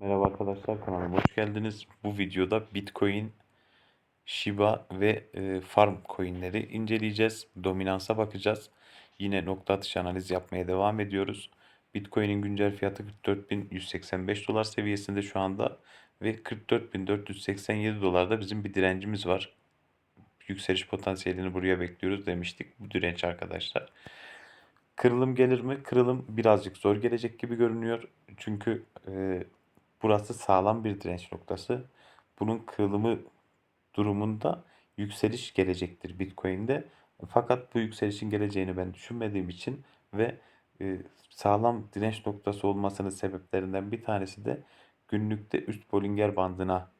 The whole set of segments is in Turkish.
Merhaba arkadaşlar kanalıma hoş geldiniz. Bu videoda Bitcoin, Shiba ve e, Farm coinleri inceleyeceğiz. Dominansa bakacağız. Yine nokta atışı analiz yapmaya devam ediyoruz. Bitcoin'in güncel fiyatı 44.185 dolar seviyesinde şu anda ve 44.487 dolarda bizim bir direncimiz var. Yükseliş potansiyelini buraya bekliyoruz demiştik. Bu direnç arkadaşlar. Kırılım gelir mi? Kırılım birazcık zor gelecek gibi görünüyor. Çünkü e, burası sağlam bir direnç noktası. Bunun kırılımı durumunda yükseliş gelecektir Bitcoin'de. Fakat bu yükselişin geleceğini ben düşünmediğim için ve e, sağlam direnç noktası olmasının sebeplerinden bir tanesi de günlükte üst Bollinger bandına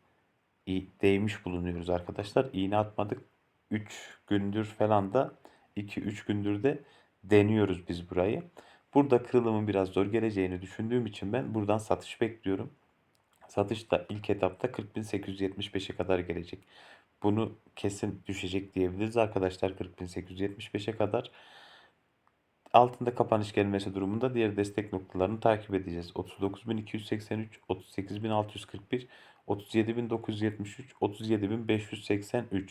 değmiş bulunuyoruz arkadaşlar. İğne atmadık. 3 gündür falan da 2-3 gündür de deniyoruz biz burayı. Burada kırılımın biraz zor geleceğini düşündüğüm için ben buradan satış bekliyorum. Satış da ilk etapta 40.875'e kadar gelecek. Bunu kesin düşecek diyebiliriz arkadaşlar 40.875'e kadar. Altında kapanış gelmesi durumunda diğer destek noktalarını takip edeceğiz. 39.283, 38.641, 37.973, 37.583,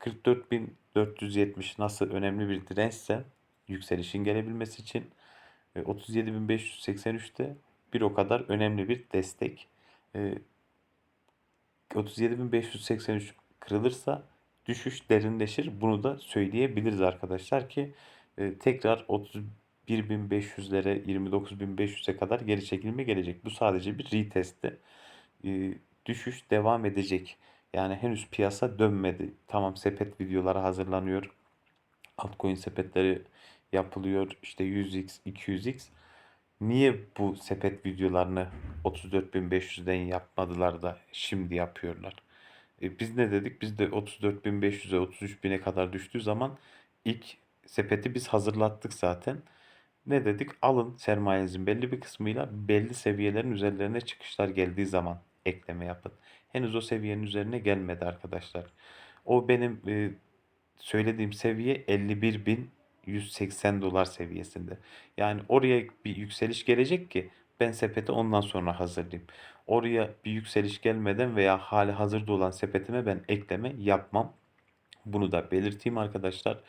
44.470 nasıl önemli bir dirençse yükselişin gelebilmesi için e, 37.583 de bir o kadar önemli bir destek. E, 37.583 kırılırsa düşüş derinleşir. Bunu da söyleyebiliriz arkadaşlar ki e, tekrar 31.500'lere 29.500'e kadar geri çekilme gelecek. Bu sadece bir retestti. E, düşüş devam edecek. Yani henüz piyasa dönmedi. Tamam sepet videoları hazırlanıyor. Altcoin sepetleri yapılıyor. İşte 100x, 200x. Niye bu sepet videolarını 34.500'den yapmadılar da şimdi yapıyorlar? E, biz ne dedik? Biz de 34.500'e 33.000'e kadar düştüğü zaman ilk sepeti biz hazırlattık zaten. Ne dedik? Alın sermayenizin belli bir kısmıyla belli seviyelerin üzerlerine çıkışlar geldiği zaman ekleme yapın. Henüz o seviyenin üzerine gelmedi arkadaşlar. O benim e, söylediğim seviye 51.180 dolar seviyesinde. Yani oraya bir yükseliş gelecek ki ben sepeti ondan sonra hazırlayayım. Oraya bir yükseliş gelmeden veya hali hazırda olan sepetime ben ekleme yapmam. Bunu da belirteyim arkadaşlar.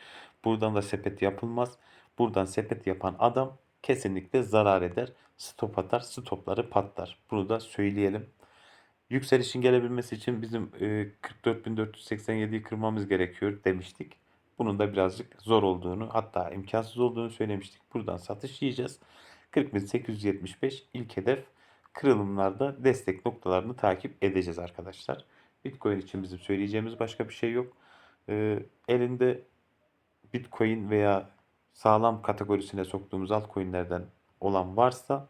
Buradan da sepet yapılmaz. Buradan sepet yapan adam kesinlikle zarar eder. Stop atar, stopları patlar. Bunu da söyleyelim. Yükselişin gelebilmesi için bizim e, 44.487'yi kırmamız gerekiyor demiştik. Bunun da birazcık zor olduğunu hatta imkansız olduğunu söylemiştik. Buradan satış yiyeceğiz. 40.875 ilk hedef kırılımlarda destek noktalarını takip edeceğiz arkadaşlar. Bitcoin için bizim söyleyeceğimiz başka bir şey yok. E, elinde Bitcoin veya sağlam kategorisine soktuğumuz altcoin'lerden olan varsa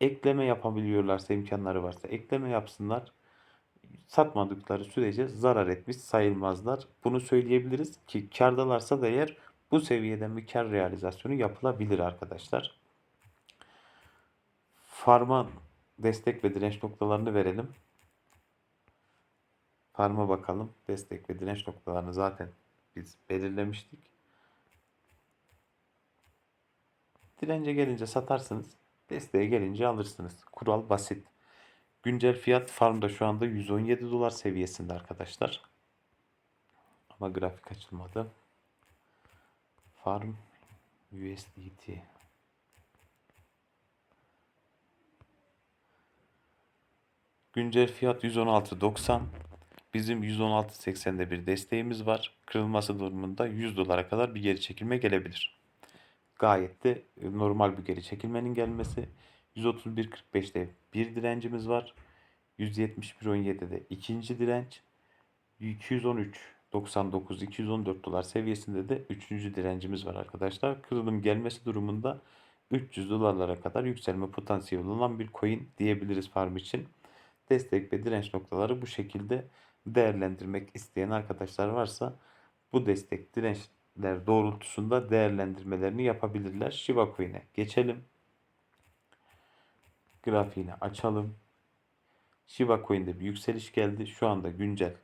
ekleme yapabiliyorlarsa, imkanları varsa ekleme yapsınlar. Satmadıkları sürece zarar etmiş sayılmazlar. Bunu söyleyebiliriz ki kardalarsa da eğer bu seviyeden bir kar realizasyonu yapılabilir arkadaşlar. Farma destek ve direnç noktalarını verelim. Farma bakalım. Destek ve direnç noktalarını zaten biz belirlemiştik. Dirence gelince satarsınız. Desteğe gelince alırsınız. Kural basit. Güncel fiyat farmda şu anda 117 dolar seviyesinde arkadaşlar. Ama grafik açılmadı. Farm USDT. Güncel fiyat 116.90. Bizim 116.80'de bir desteğimiz var. Kırılması durumunda 100 dolara kadar bir geri çekilme gelebilir. Gayet de normal bir geri çekilmenin gelmesi. 131.45'te bir direncimiz var. 171.17'de ikinci direnç. 213.99 214 dolar seviyesinde de üçüncü direncimiz var arkadaşlar. Kırılım gelmesi durumunda 300 dolarlara kadar yükselme potansiyeli olan bir coin diyebiliriz farm için. Destek ve direnç noktaları bu şekilde değerlendirmek isteyen arkadaşlar varsa bu destek dirençler doğrultusunda değerlendirmelerini yapabilirler. Shiba Coin'e geçelim. Grafiğini açalım. Shiba Coin'de bir yükseliş geldi. Şu anda güncel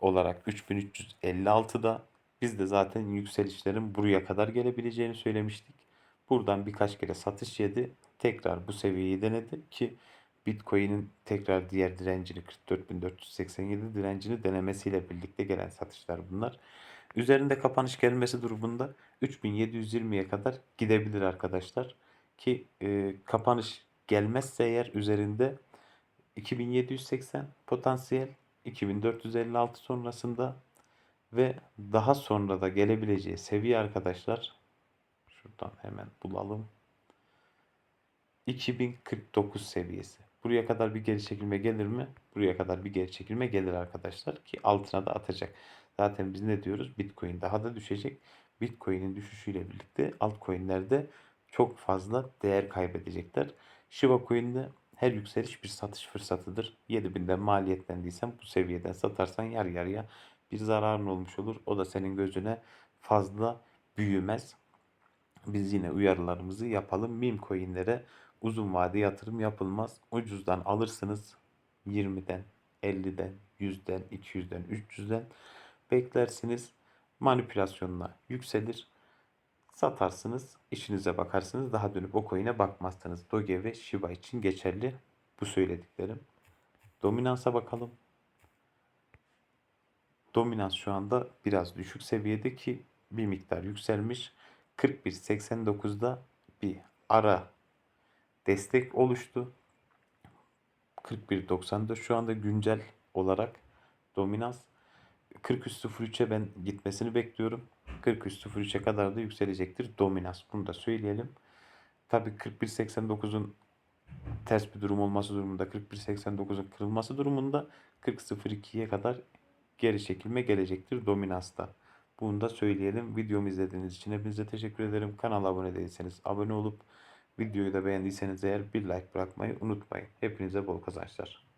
olarak 3356'da. Biz de zaten yükselişlerin buraya kadar gelebileceğini söylemiştik. Buradan birkaç kere satış yedi. Tekrar bu seviyeyi denedi ki Bitcoin'in tekrar diğer direncini 44.487 direncini denemesiyle birlikte gelen satışlar bunlar. Üzerinde kapanış gelmesi durumunda 3720'ye kadar gidebilir arkadaşlar. Ki e, kapanış gelmezse eğer üzerinde 2780 potansiyel 2456 sonrasında ve daha sonra da gelebileceği seviye arkadaşlar şuradan hemen bulalım 2049 seviyesi. Buraya kadar bir geri çekilme gelir mi? Buraya kadar bir geri çekilme gelir arkadaşlar ki altına da atacak. Zaten biz ne diyoruz? Bitcoin daha da düşecek. Bitcoin'in düşüşüyle birlikte altcoin'ler de çok fazla değer kaybedecekler. Shiba Coin'de her yükseliş bir satış fırsatıdır. 7000'den maliyetlendiysen bu seviyeden satarsan yar yarıya bir zararın olmuş olur. O da senin gözüne fazla büyümez. Biz yine uyarılarımızı yapalım. Meme coinlere uzun vade yatırım yapılmaz. Ucuzdan alırsınız 20'den, 50'den, 100'den, 200'den, 300'den beklersiniz. Manipülasyonla yükselir. Satarsınız, işinize bakarsınız. Daha dönüp o coin'e bakmazsınız. Doge ve Shiba için geçerli bu söylediklerim. Dominansa bakalım. Dominans şu anda biraz düşük seviyede ki bir miktar yükselmiş. 41.89'da bir ara destek oluştu. 41.90'da şu anda güncel olarak dominans 43.03'e ben gitmesini bekliyorum. 43.03'e kadar da yükselecektir dominans. Bunu da söyleyelim. Tabii 41.89'un ters bir durum olması durumunda 41.89'un kırılması durumunda 40.02'ye kadar geri çekilme gelecektir dominansta. Bunu da söyleyelim. Videomu izlediğiniz için hepinize teşekkür ederim. Kanala abone değilseniz abone olup videoyu da beğendiyseniz eğer bir like bırakmayı unutmayın. Hepinize bol kazançlar.